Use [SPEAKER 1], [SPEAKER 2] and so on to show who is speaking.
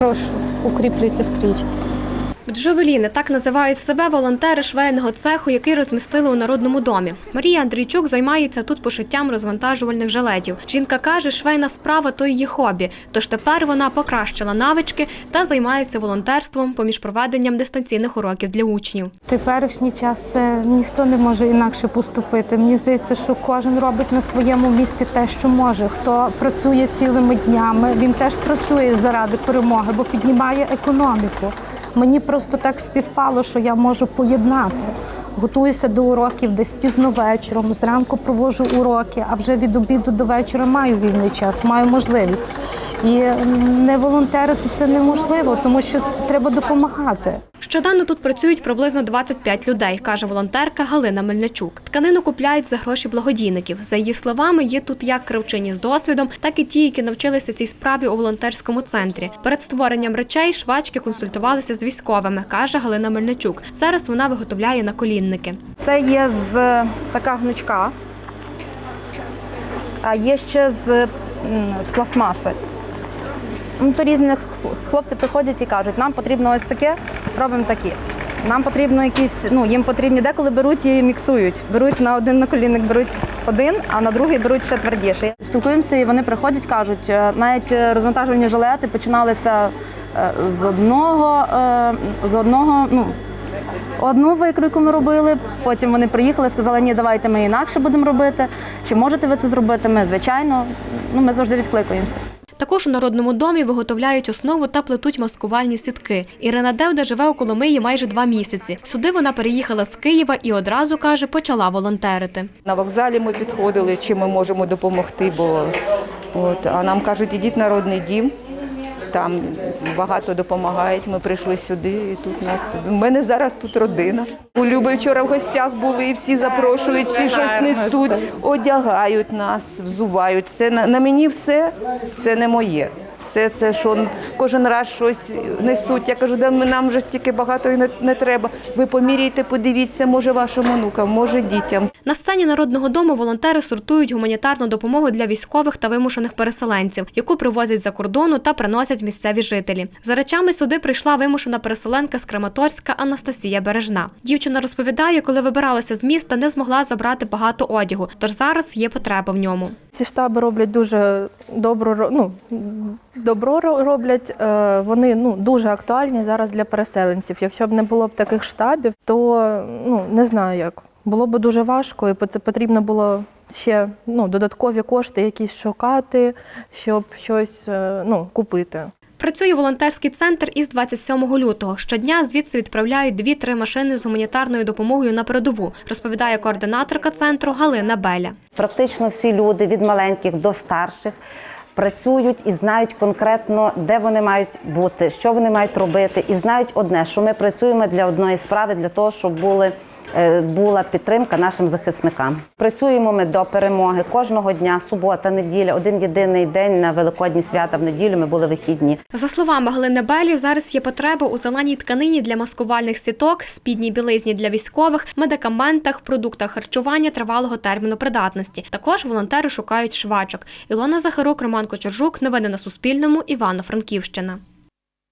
[SPEAKER 1] Прошу, укріплюйте стрічки.
[SPEAKER 2] Бджовеліни так називають себе волонтери швейного цеху, який розмістили у народному домі. Марія Андрійчук займається тут пошиттям розвантажувальних жилетів. Жінка каже, швейна справа то її хобі. Тож тепер вона покращила навички та займається волонтерством поміж проведенням дистанційних уроків для учнів.
[SPEAKER 1] Теперішній час це ніхто не може інакше поступити. Мені здається, що кожен робить на своєму місці те, що може. Хто працює цілими днями, він теж працює заради перемоги, бо піднімає економіку. Мені просто так співпало, що я можу поєднати. Готуюся до уроків десь пізно вечором, зранку проводжу уроки, а вже від обіду до вечора маю вільний час, маю можливість. І не волонтерити це неможливо, тому що треба допомагати.
[SPEAKER 2] Щоденно тут працюють приблизно 25 людей, каже волонтерка Галина Мельничук. Тканину купляють за гроші благодійників. За її словами, є тут як кравчині з досвідом, так і ті, які навчилися цій справі у волонтерському центрі. Перед створенням речей швачки консультувалися з військовими, каже Галина Мельничук. Зараз вона виготовляє наколінники.
[SPEAKER 3] Це є з така гнучка, а є ще з, з пластмаси. Ну, то різні хлопці приходять і кажуть, нам потрібно ось таке, робимо таке. Нам потрібно якісь, ну їм потрібні деколи беруть і міксують. Беруть на один наколінник, беруть один, а на другий беруть ще твердіше. Спілкуємося, і вони приходять, кажуть, е, навіть е, розвантажувальні жилети починалися е, з одного, з одного, ну Одну викройку ми робили, потім вони приїхали, сказали, ні, давайте ми інакше будемо робити. Чи можете ви це зробити? Ми, звичайно, ну, ми завжди відкликуємося.
[SPEAKER 2] Також у народному домі виготовляють основу та плетуть маскувальні сітки. Ірина Девда живе у Коломиї майже два місяці. Сюди вона переїхала з Києва і одразу каже, почала волонтерити.
[SPEAKER 4] На вокзалі ми підходили, чи ми можемо допомогти, бо от, а нам кажуть, ідіть народний дім. Там багато допомагають. Ми прийшли сюди, і тут нас. в мене зараз тут родина. У Люби вчора в гостях були, і всі запрошують, чи щось несуть, одягають нас, взувають. Це на, на мені все, це не моє. Все це, що кожен раз щось несуть. Я кажу, да ми- нам вже стільки багато і не, не треба. Ви поміряйте, подивіться, може вашим онукам, може дітям.
[SPEAKER 2] На сцені народного дому волонтери сортують гуманітарну допомогу для військових та вимушених переселенців, яку привозять за кордону та приносять місцеві жителі. За речами сюди прийшла вимушена переселенка з Краматорська Анастасія Бережна. Дівчина розповідає, коли вибиралася з міста, не змогла забрати багато одягу, тож зараз є потреба в ньому.
[SPEAKER 5] Ці штаби роблять дуже добро, ро- ну, добро роблять. Е, Вони ну, дуже актуальні зараз для переселенців. Якщо б не було б таких штабів, то ну, не знаю як. Було б дуже важко і пот- потрібно було ще ну, додаткові кошти якісь шукати, щоб щось е, ну, купити.
[SPEAKER 2] Працює волонтерський центр із 27 лютого. Щодня звідси відправляють дві-три машини з гуманітарною допомогою на передову, розповідає координаторка центру Галина Беля.
[SPEAKER 6] Практично всі люди від маленьких до старших працюють і знають конкретно, де вони мають бути, що вони мають робити, і знають одне, що ми працюємо для одної справи, для того, щоб були. Е, Була підтримка нашим захисникам. Працюємо ми до перемоги кожного дня, субота, неділя, один єдиний день на великодні свята в неділю. Ми були вихідні.
[SPEAKER 2] За словами Галини Белі, зараз є потреба у зеленій тканині для маскувальних сіток, спідній білизні для військових, медикаментах, продуктах харчування тривалого терміну придатності. Також волонтери шукають швачок. Ілона Захарук, Роман Кочержук. Новини на Суспільному. Івано-Франківщина.